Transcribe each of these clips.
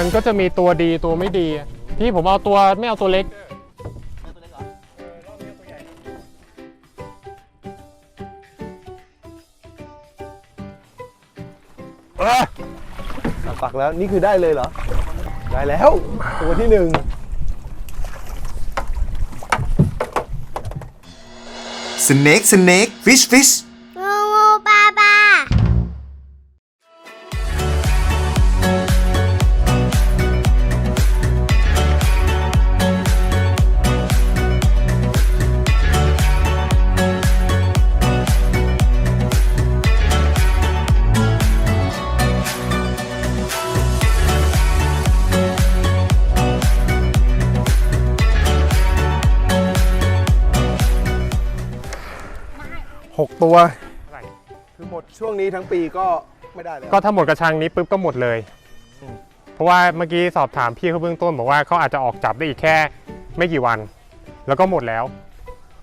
มันก็จะมีตัวดีตัวไม่ดี พี่ผมเอาตัวไม่เอาตัวเล็กปักแล้วนี่คือได้เลยเหรอ ได้แล้ว ตัวที่หนึ่งสเน็กสเน็กฟิชฟิช ตัว คือหมดช่วงนี้ทั้งปีก็ไม่ได้แล้วก็ถ้าหมดกระชังนี้ปุ๊บก็หมดเลย เพราะว่าเมื่อกี้สอบถามพี่เขาเบื้องต้นบอกว่าเขาอาจจะออกจับได้อีกแค่ไม่กี่วัน แล้วก็หมดแล้ว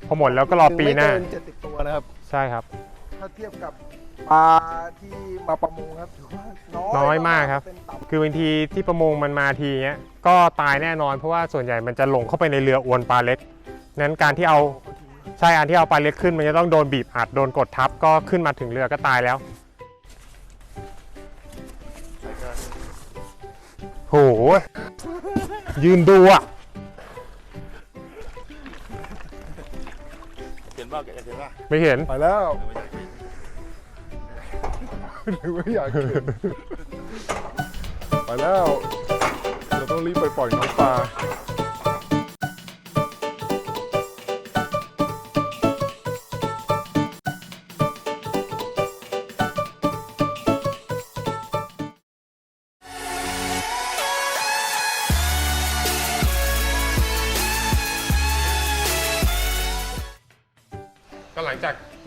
พอหมดแล้วก็รอปีหน้าไม่เกินเจ็ดสิบตัวนะครับ ใช่ครับ ถ้าเทียบกับปลาที่มาประมงครับถือว่าน้อยน้อยมากครับเป็นต่ำคือบางทีที่ประมงมันมาทีเงี้ยก็ตายแน่นอนเพราะว่าส่วนใหญ่มันจะหลงเข้าไปในเรืออวนปลาเล็กนั้นการที่เอา ใช่อันที่เอาปลาเล็กขึ้นมันจะต้องโดนบีบอัดโดนกดทับก็ขึ้นมาถึงเรือก็ตายแล้วโหยืนดูอะเห็นว่าแกเห็นว่าไม่เห็นไปแล้วหรือว่าอยากเห็นไปแล้ว เราต้องรีบไปปล่อยน้องปลา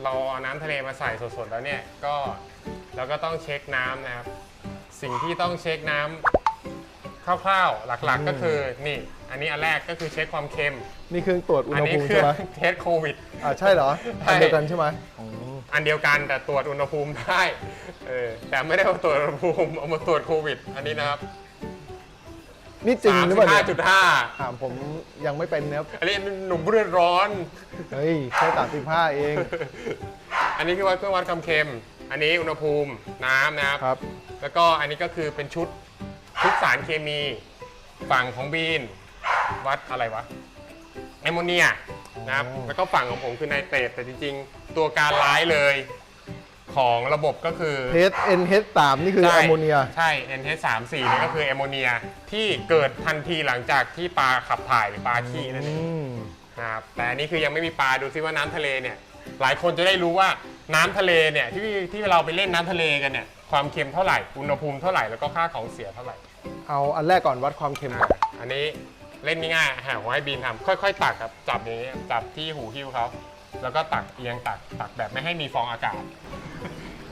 เราเอาน้ำทะเลมาใส่สดๆแล้วเนี่ยก็เราก็ต้องเช็คน้ำนะครับ สิ่งที่ต้องเช็คน้ำคร่าวๆหลักๆก็คือนี่อันนี้อันแรกก็คือเช็คความเค็ม นี่เครื่องตรวจอุณอันหนี้ภูมิคืใช่ไหมเทสโควิด อ่าใช่เหรอใช่ อันเดียวกันใช่ไหมอันเดียวกันแต่ตรวจอุณหภูมิได้เออแต่ไม่ได้เอาตรวจอุณหภูมิเอามาตรวจโควิด อันนี้นะครับ นี่จริงหรือเปล่าเนี่ย35.5 ถามผมยังไม่เป็นนะครับอันนี้หนุ่มเลือดร้อน เฮ้ยแค่สามสิบห้าเอง อันนี้คือวัดเครื่องวัดความเค็ม อันนี้อุณหภูมิน้ำนะครับ ครับ แล้วก็อันนี้ก็คือเป็นชุดชุดสารเคมีฝั่งของบีน วัดอะไรวะแอมโมเนียนะครับ อ๋อ แล้วก็ฝั่งของผมคือไนเตรตแต่จริง ๆ ตัวการร้ายเลย ของระบบก็คือเทส NH 3 นี่คือใช่แอมโมเนีย ใช่ NH 3 4เนี่ยก็คือแอมโมเนียที่เกิดทันทีหลังจากที่ปลาขับถ่ายหรือปลาขี้นั่นเองอืมนะครับแต่อันนี้คือยังไม่มีปลาดูซิว่าน้ำทะเลเนี่ย หลายคนจะได้รู้ว่าน้ำทะเลเนี่ยที่ที่เราไปเล่นน้ำทะเลกันเนี่ยความเค็มเท่าไหร่อุณหภูมิเท่าไหร่แล้วก็ค่าของเสียเท่าไหร่ เอาอันแรกก่อนวัดความเค็มอะอันนี้เล่นง่ายๆหาผมให้บีนทำค่อย ๆ ตักครับ จับอย่างนี้จับที่หูหิ้วเขา แล้วก็ตักเอียงตักตักแบบไม่ให้มีฟองอากาศ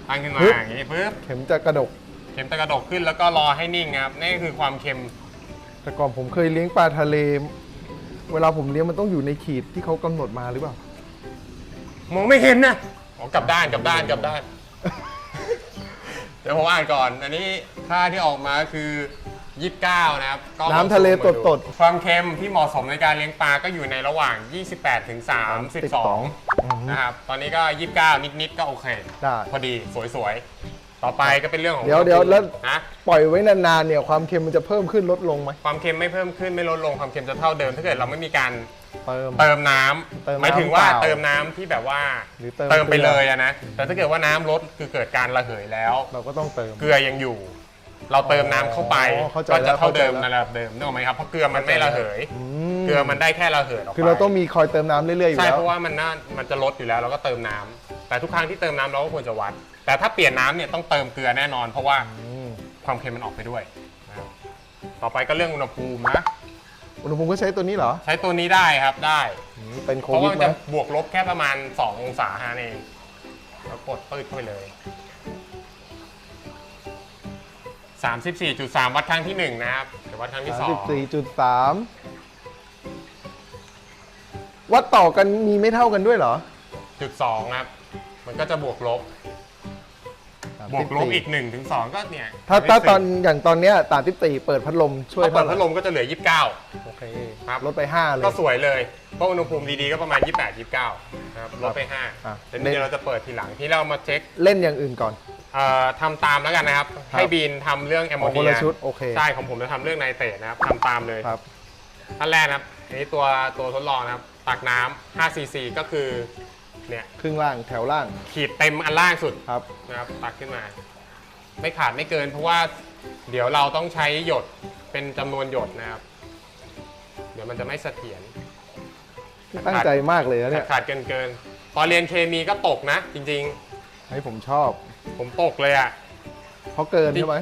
ตั้งขึ้นมาปึ๊บอย่างนี้ปึ๊บเข็มจะกระดก เข็มตะกระดกขึ้นแล้วก็รอให้นิ่งครับนี่คือความเค็ม แต่ก่อนผมเคยเลี้ยงปลาทะเล เวลาผมเลี้ยงมันต้องอยู่ในขีดที่เขากำหนดมาหรือเปล่า มองไม่เห็นนะอ๋อกลับด้านกลับด้านกลับด้าน เดี๋ยวผมอ่านก่อน อันนี้ค่าที่ออกมาคือ 29 นะครับก็น้ำทะเลตดตดความเค็มที่เหมาะสมในการเลี้ยงปลาก็อยู่ในระหว่าง 28 ถึง 32 นะครับ ตอนนี้ก็ 29 นิดๆ ก็โอเค ได้ พอดีสวยๆ ต่อไปก็เป็นเรื่องของเดี๋ยวเดี๋ยวแล้วนะปล่อยไว้นานๆเนี่ยความเค็มมันจะเพิ่มขึ้นลดลงไหมความเค็มไม่เพิ่มขึ้นไม่ลดลงความเค็มจะเท่าเดิม ถ้าเกิดเราไม่มีการเติม เติมน้ำเติมน้ำหมายถึงว่าเปล่าเติมน้ำที่แบบว่าหรือเติมเติมไปเกลือเลยอะนะแต่ถ้าเกิดว่าน้ำลดคือเกิดการระเหยแล้ว เราก็ต้องเติม เกลือยังอยู่ เราเติมน้ำเข้าไปอ๋อเข้าใจก็แล้จะวเท่าเดิมเข้าใจในแล้วระดับเดิมนึกออกไหมครับเพราะเกลือมันไม่ระเหยมเกลือมันได้แค่ระเหยออกไปคือเราต้องมีคอยเติมน้ำเรื่อยๆอยู่ใช่แล้วเพราะว่ามันน่ามันจะลดอยู่แล้วเราก็เติมน้ำแต่ทุกครั้งที่เติมน้ำเราก็ควรจะวัด แต่ถ้าเปลี่ยนน้ำเนี่ยต้องเติมเกลือแน่นอน เพราะว่าอืมความเค็มมันออกไปด้วยนะครับต่อไปก็เรื่องอุณหภูมินะอุณหภูมิก็ใช้ตัวนี้เหรอใช้ตัวนี้ได้ครับได้อืมเป็นโคเพราะวิว่าดมันไหมจะบวกลบแค่ประมาณ 2 องศาฮะเองแล้วกดปืดเข้าไปเลย 34.3 วัดครั้งที่ 1 นะครับเดี๋ยววัดครั้งที่สามสิบสี่จุดสามวัดต่อกันมีไม่เท่ากันด้วยเหรอ2.2ครับ มันก็จะบวกลบสามบวกลบสิบสี่อีก1นถึงสก็เนี่ยถ้าถ้าตอนไม่อย่างตอนเนี้ยตามที่ตีเปิดพัดลมช่วยถ้าเปิดท่าไหร่พัดลมก็จะเหลือโอเคครับ ลดไป 5 เลย29ก็สวยเลย เพราะอุณหภูมิดีๆก็ประมาณ 28 29 นะครับ ลดไปอะ5แต่นี่เดี๋ยวเราจะเปิดทีหลังที่เรามาเช็ค เล่นอย่างอื่นก่อน เอ่อทำตามแล้วกันนะครับครับ ให้บีนทำเรื่องแอมโมอ๋อคนเนียละชุดโอเค ใช่ของผมจะทำเรื่องไนเตรตนะครับทำตามเลยครับขั้นแรกนะครับอันนี้ตัวตัวทดลองนะครับ ตักน้ำ5ซีซีก็คือเนี่ยครึ่งล่างแถวล่างขีดเต็มอันล่างสุด ครับ นะครับตักขึ้นมา ไม่ขาดไม่เกิน เพราะว่าเดี๋ยวเราต้องใช้หยดเป็นจำนวนหยดนะครับ เดี๋ยวมันจะไม่เสถียร ตั้งใจมากเลยนะเนี่ยขาดเกินเกินตอนเรียนเคมีก็ตกนะ จริงให้ผมชอบๆ ผมตกเลยอะ เพราะเกินใช่ไหม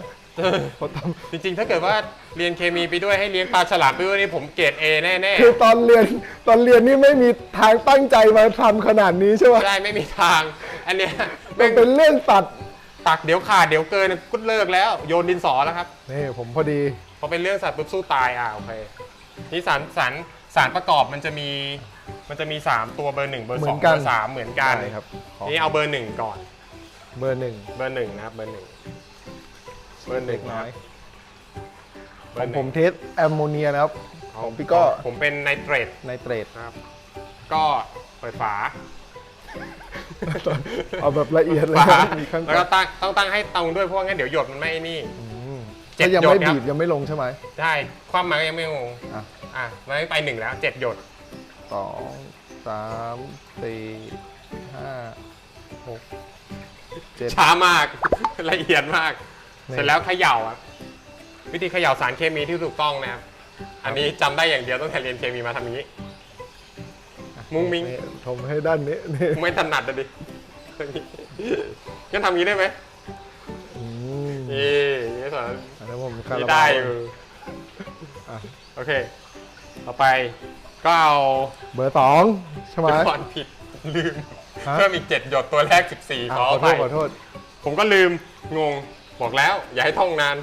เพราะทจริงๆ ถ้าเกิดว่าเรียนเคมีไปด้วยให้เลี้ยงปลาฉลามไปด้วยนี่ผมเกรด A แน่ำคือตอนเรียนตอนเรียนนี่ไม่มีทางตั้งใจมาทำขนาดนี้ใช่ไหมๆ ได้ไม่มีทาง อันเนี้ยมัแม่นงเป็นเรื่องตัดตักเดี๋ยวขาดเดี๋ยวเกินก็เลิกแล้วโยนดินสอแล้วครับ นี่ผมพอดีพอเป็นเรื่องสัตว์ปุ๊บสู้ตายอะโอเคนี่สารสารสารประกอบมันจะมีมันจะมี 3 ตัวเบอร์หนึ่งเบอร์เหมืสออนงกัเบอนร์สามเหมือนกัน ได้ครับขอนี่เอาเบอร์หนึ่งก่อน เบอร์หนึ่งเบอร์หนึ่งนะครับเบอร์หนึ่งเบอร์หเล็นึ่งกนะน้คอรับยเบขอองร์หผนึ่มเทสแอมโมเนียนะครับ ของพี่ก็ผมเป็นไนเตรตไนเตรตนะครับ ก็เปิดฝา เอาแบบละเอียดเลยฝานะมีข้างแล้วก็ตั้งต้องตั้งให้ตรงด้วยเพราะว่างั้นเดี๋ยวหยดมันไม่นี่ อืมเจ็ดก็ยังหยดไม่ครับ บีบยังไม่ลงใช่ไหมใช่ความหมายก็ยังไม่งงอะอะมันไปหนึ่งแล้วเจ็ดหยดสองสามสี่ห้าหก เจ็ดช้ามาก ละเอียดมากนี่เสร็จแล้วเขย่าครับวิธีเขย่าสารเคมีที่ถูกต้องนะครับ อันนี้จำได้อย่างเดียวตั้งแต่เรียนเคมีมาทำอย่างนี้ มุ้งมิ้ง นี่ชมให้ด้านนี้นี่ไม่ถนัดอะดิงั้นทำอย่างนี้ได้ไหมอืมนี่นี่สอนอันนั้นผมคานี่ราบาได้วอยู่อะโอเค ต่อไปก็เอาเบอร์สองใช่ไหมเดี๋ยวก่อนผิดลืมฮะ เพิ่มอีก 7 หยดตัวแรก 14อะขอขออโทภัษยขอโทษผมก็ลืมงงบอกแล้ว อย่าให้ท่องนาน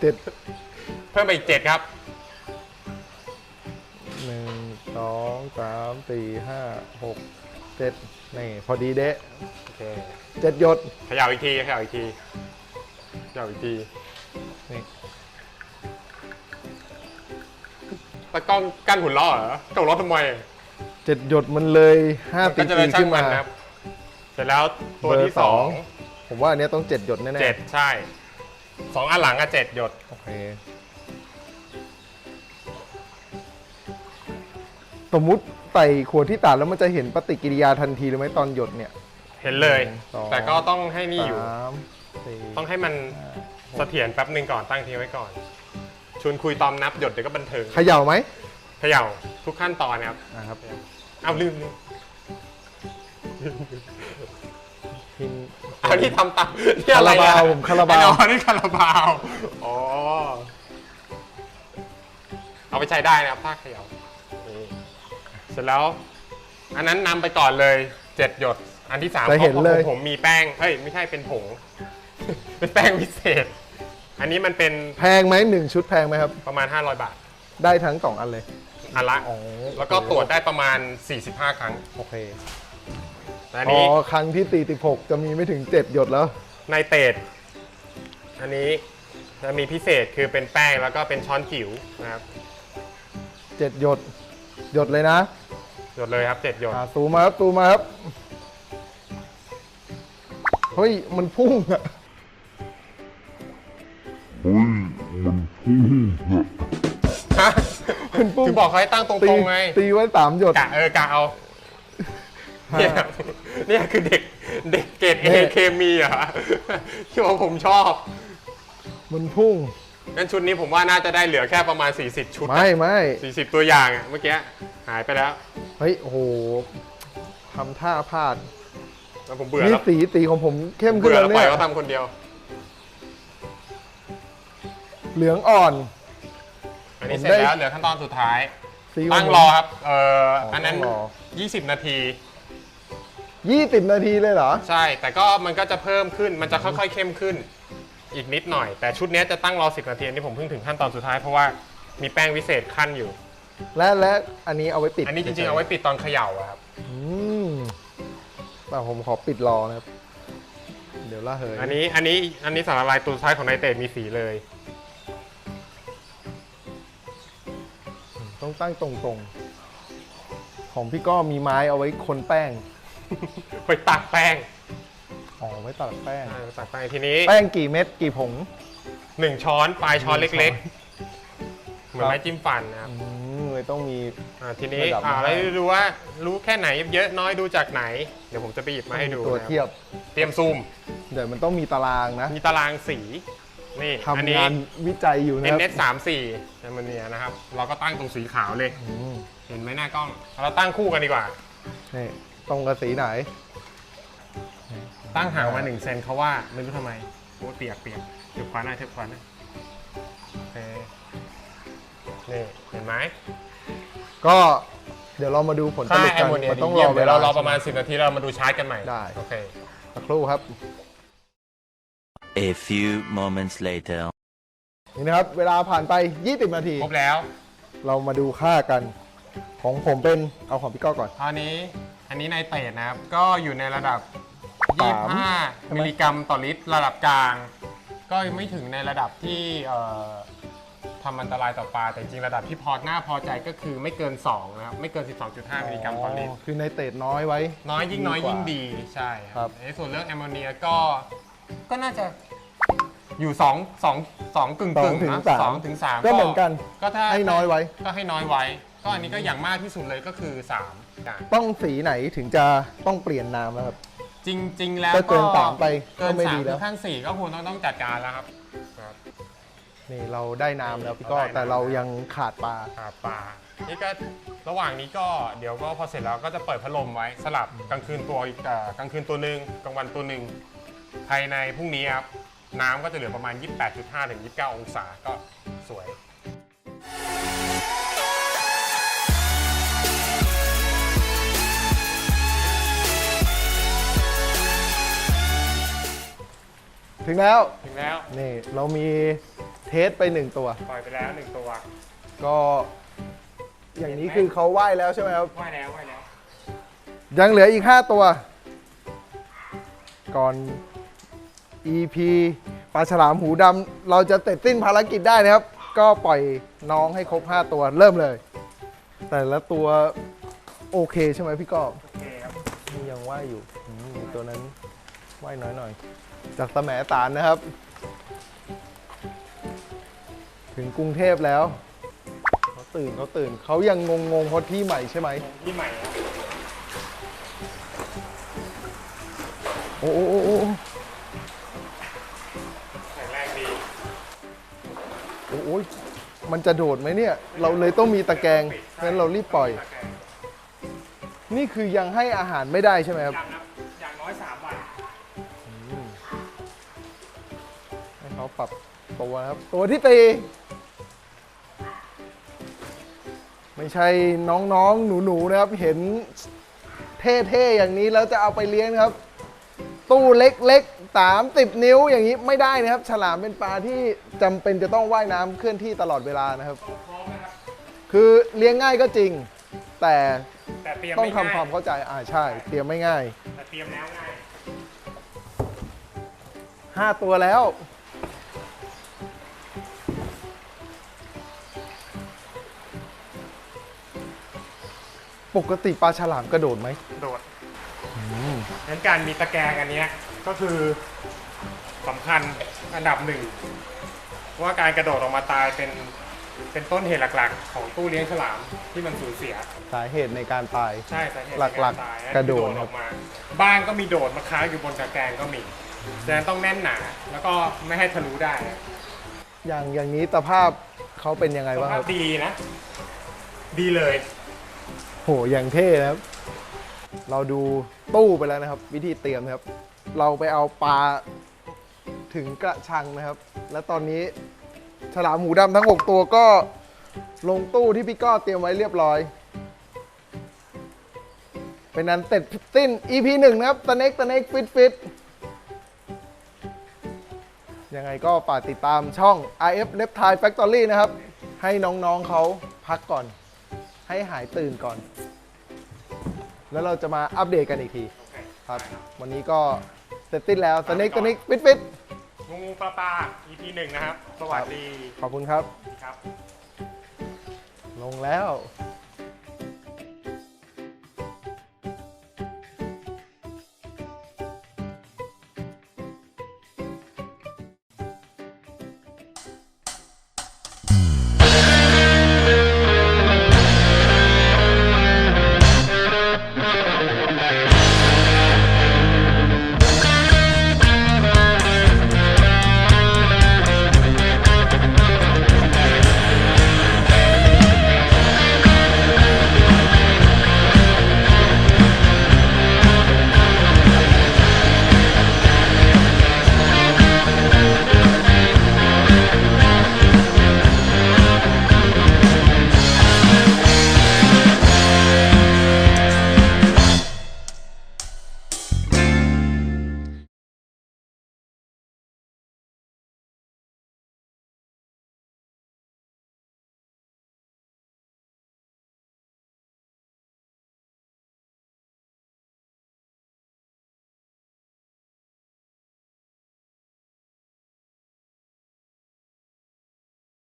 เจ็ดเพิ่มไปอีก 7 ครับ หนึ่งสองสามสี่ห้าหกเจ็ดนี่พอดีเดะโอเคเจ็ดหยดเขย่าอีกทีเขย่าอีกทีเขย่าอีกทีนี่ตะกล้องกั้นหุ่นล้อเหรอกั้นหุ่นล้อทำไม เจ็ดหยดมันเลยห้าก็ตีจะเลตียช่าขึ้งนมัมานนะครับ เสร็จแล้วตัวที่เบอร์สสออง งผมว่าอันเนี้ยต้องเจ็ดหยดแน่ๆเจ็ดใช่สองอันหลังอะเจ็ดหยด โอเคสมมุติใส่ขวดที่ตัดแล้วมันจะเห็นปฏิกิริยาทันทีเลยไหมตอนหยดเนี่ย เห็นเลย หนึ่งสอง แต่ก็ต้องให้นี่อยู่ สามสี่ต้องให้มันเสถียรแป๊บหนึ่งก่อนตั้งทีไว้ก่อน ชวนคุยตอมนับหยดเดี๋ยวก็บันเทิง เขย่าไหม เขย่าทุกขั้นตอนนะครับ นะครับ เอาลืมลืมพินเอานี่ทำตามนี่อะไรคาราอะบาวผมคาราบาว อ๋อนี่คาราบาวอ๋อเอาไปใช้ได้นะครับถ้าเขย่านี่เสร็จแล้ว อันนั้นนำไปก่อนเลยเจ็ดหยด อันที่สามจะเห็นพราะเลยผมผมมีแป้งเฮ้ยไม่ใช่เป็นผง เป็นแป้งพิเศษ อันนี้มันเป็นแพงไหมหนึ่งชุดแพงไหมครับ ประมาณ 500 บาท ได้ทั้งสองอันเลย อันละ อ๋อแล้วก็ตรวจได้ประมาณ 45 ครั้งโอเคแต่อันพอนี้ครั้งที่ตีติหกจะมีไม่ถึงเจ็ดหยดแล้วในเตดอันนี้จะมีพิเศษคือเป็นแป้งแล้วก็เป็นช้อนจิ๋วนะครับเจ็ดหยด หยดเลยนะ หยดเลยครับเจ็ดหยด อ่าตูมาครับตูมาครับ เฮ้ย มันพุ่งอะ ฮะมันพุ่งถึงบอกเขาให้ตั้งตตีรงๆไงตีไว้สามหยด กะเออกะเอาเนี่ยเนี่ยคือเด็กเด็กเกรดเอเนี่ย เคมีเหรอะที่ว่าผมชอบมันพุ่ง งั้นชุดนี้ผมว่าน่าจะได้เหลือแค่ประมาณ 40 ชุดไม่ไม่40 ตัวอย่างอะเมื่อกี้หายไปแล้วเฮ้ยโอ้โหทำท่าพลาดแล้วผมเบื่อนี่แล้วสีสีของผมเข้มขึ้นเบื่อแล้แล้ววปล่เนี่อยยเขาทำคนเดียว เหลืองอ่อน อันนี้ผมเสร็จได้แล้วเหลือขั้นตอนสุดท้ายสีขตั้งผมรอครับ เอ่ออ๋ออัอันนั้น ตั้งรอ 20 นาที ยี่สิบนาทีเลยเหรอ ใช่ แต่ก็มันก็จะเพิ่มขึ้น มันจะค่อยๆเข้มขึ้น อีกนิดหน่อย แต่ชุดเนี้ยจะตั้งรอ 10 นาทีอันนี้ผมเพิ่งถึงขั้นตอนสุดท้ายเพราะว่ามีแป้งวิเศษขั้นอยู่ และและอันนี้เอาไว้ปิดอันนี้จริงๆเอาไว้ปิดตอนเขย่าอะครับ อืมแต่ผมขอปิดรอนะครับ เดี๋ยวระเหยอันนี้อันนี้อันนี้สารละลายตัวสุดท้ายของไนเตรตมีสีเลย ต้องตั้งตรงๆ ของพี่ก็มีไม้เอาไว้คนแป้ง ไปตักแป้งอ๋อไว้ตัดแป้ง อ่าตักแป้งทีนี้แป้งกี่เม็ดกี่ผง หนึ่งช้อนปลายช้อนหนึ่งช้อน เล็กๆ เหมือนครับไม้จิ้มฟันนะครับ อืมเลยต้องมี อ่าทีนี้ระดับอ่ามาแล้วให้ดูว่ารู้แค่ไหนเยอะน้อยดูจากไหน เดี๋ยวผมจะไปหยิบมาให้ดูตัวนะครับเทียบ เตรียมซูม เดี๋ยวมันต้องมีตารางนะ มีตารางสี นี่อันทำนี้งานวิจัยอยู่นะครับ NS 3 4แอมโมเนียนะครับ เราก็ตั้งตรงสีขาวเลย อืมเห็นไหมหน้ากล้อง เราตั้งคู่กันดีกว่า นี่ตรงกับสีไหน ตั้งห่างมาหนึ่งเซนเขาว่าไม่รู้ทำไมโอ้เปียกเปียกเทียบควันหน่อยเทียบควันหน่อยโอเคนี่เห็นไหมก็เดี๋ยวเรามาดูผลสค่ารุปแอกัมนโมเนียมันดีต้องรเยี่ยอมเวเดี๋ยวลา เรารอประมาณ 10 นาทีเรามาดูชาร์จกันใหม่ได้ โอเค สักครู่ครับ A few moments later. นี่นะครับ เวลาผ่านไป 20 นาที ครบแล้วเรามาดูค่ากันของผมเป็นเอาของพี่ก้อก่อนคราวนี้อันนี้ในเตรดนะครับ ก็อยู่ในระดับ สาม 25 มิลลิกรัมต่อลิตร ระดับกลาง ก็ไม่ถึงในระดับที่เอ่อทำอันตรายต่อปลา แต่จริงๆระดับที่พอหน้าพอใจก็คือไม่เกิน 2 นะครับ ไม่เกิน 12.5 มิลลิกรัมต่อลิตร คือในเตดน้อยไว้น้อยยิ่งน้อยกว่า ยิ่งดีใช่ครับในส่วนเรื่องแอมโมเนียก็ก็น่าจะ อยู่2 2 2กึ่งสกึ่องงถึงนะสามสองถึงสามก็เหมือนกันก็ถ้าให้น้อยไว้ ก็ให้น้อยไว้ ก็อันนี้ก็อย่างมากที่สุดเลยก็คือ3อย่างต้องสีไหนถึงจะต้องเปลี่ยนน้ำแล้วครับ จริง ๆ แล้วถ้าเกินสามไปเกินก็ไม่สาดีมแล้วถึงขั้นสี่ก็ควรต้องต้องจัดการแล้วครับครับนี่เราได้น้ำแล้วพี่ก้อเราได้น้ำแต่เรายังขาดปลาครับปลานี่ก็ระหว่างนี้ก็เดี๋ยวก็พอเสร็จแล้วก็จะเปิดพัดลมไว้สลับกลางคืนตัวอีกเอ่อกลางคืนตัวหนึ่งกลางวันตัวหนึ่งภายในพรุ่งนี้ครับ น้ำก็จะเหลือประมาณ 28.5 ถึง 29 องศาก็สวย ถึงแล้ว ถึงแล้วนี่เรามีเทสไปหนึ่งตัว ปล่อยไปแล้วหนึ่งตัวก็อย่างนี้คือเขาไหว้แล้วใช่ไหมครับ ว่ายแล้วว่ายแล้ว ยังเหลืออีก 5 ตัว ก่อน EP ปลาฉลามหูดำเราจะเสร็จสิ้นภารกิจได้นะครับ ก็ปล่อยน้องให้ครบ 5 ตัวเริ่มเลย แต่ละตัวโอเคใช่ไหมพี่ก้อโอเคครับนี่ยังว่ายอยู่อืมมีตัวนั้นว่ายน้อยหน่อย จากสมตานนะครับ ถึงกรุงเทพแล้ว เขาตื่นเขาตื่นเขายังงงๆเพราะที่ใหม่ใช่ไหม ที่ใหม่ครับโอ้โอ้โอ้โอ้ มันจะโดดไหมเนี่ย เราเลยต้องมีตะแกรงงั้นเรารีบปล่อย นี่คือยังให้อาหารไม่ได้ใช่ไหมครับ อย่างครับอย่างน้อย3วันให้เขาปรับตัวนะครับ ตัวที่ตี ไม่ใช่น้องๆ หนูๆ นะครับ เห็นเท่ๆ อย่างนี้แล้วจะเอาไปเลี้ยงนะครับ ตู้เล็กๆ30นิ้วอย่างนี้ไม่ได้นะครับ ฉลามเป็นปลาที่ จำเป็นจะต้องว่ายน้ำเคลื่อนที่ตลอดเวลานะครับ พร้อมนะครับ คือเลี้ยงง่ายก็จริง แต่แต่เตรียมต้องไม่ทำง่ายความเข้าใจอ่าใช่ เตรียมไม่ง่าย แต่เตรียมแล้วง่าย5 ตัวแล้ว ปกติปลาฉลามกระโดดไหมโดดงั้นการมีตะแกรงอันเนี้ยก็คือสำคัญอันดับหนึ่ง ว่าการกระโดดออกมาตายเป็นเป็นต้นเหตุหลักๆ ของตู้เลี้ยงฉลามที่มันสูญเสีย สาเหตุในการตาย ใช่สาเหตุหลักๆในารตายกระโดด ออกมา บ้างก็มีโดดมาค้างอยู่บนตะแกรงก็มีฉะนั้นต้องแน่นหนา แล้วก็ไม่ให้ทะลุได้อย่างอย่างนี้ตภาพเขาเป็นยังไงสบ้างภาคพรับดีนะ ดีเลย โหอย่างเท่นะครับ เราดูตู้ไปแล้วนะครับ วิธีเตรียมนะครับ เราไปเอาปลาถึงกระชังนะครับ และตอนนี้ ฉลามหมูดำทั้ง 6 ตัวก็ลงตู้ที่พี่ก้อเตรียมไว้เรียบร้อย เป็นนั้นเสร็จสิ้น EP 1นะครับตะเน็กตะเน็กฟิตฟิตยังไงก็ฝากติดตามช่อง IF l e p t i l e Factory นะครับ ให้น้องๆเขาพักก่อน ให้หายตื่นก่อน แล้วเราจะมาอัปเดตกันอีกที ครับ วันนี้ก็เสร็จสิ้นแล้วสเน็กสเน็กฟิตฟิต งูงูปลาปลา EP หนึ่งนะครับ สวัสดีขอบคุณครับ ครับ ลงแล้วค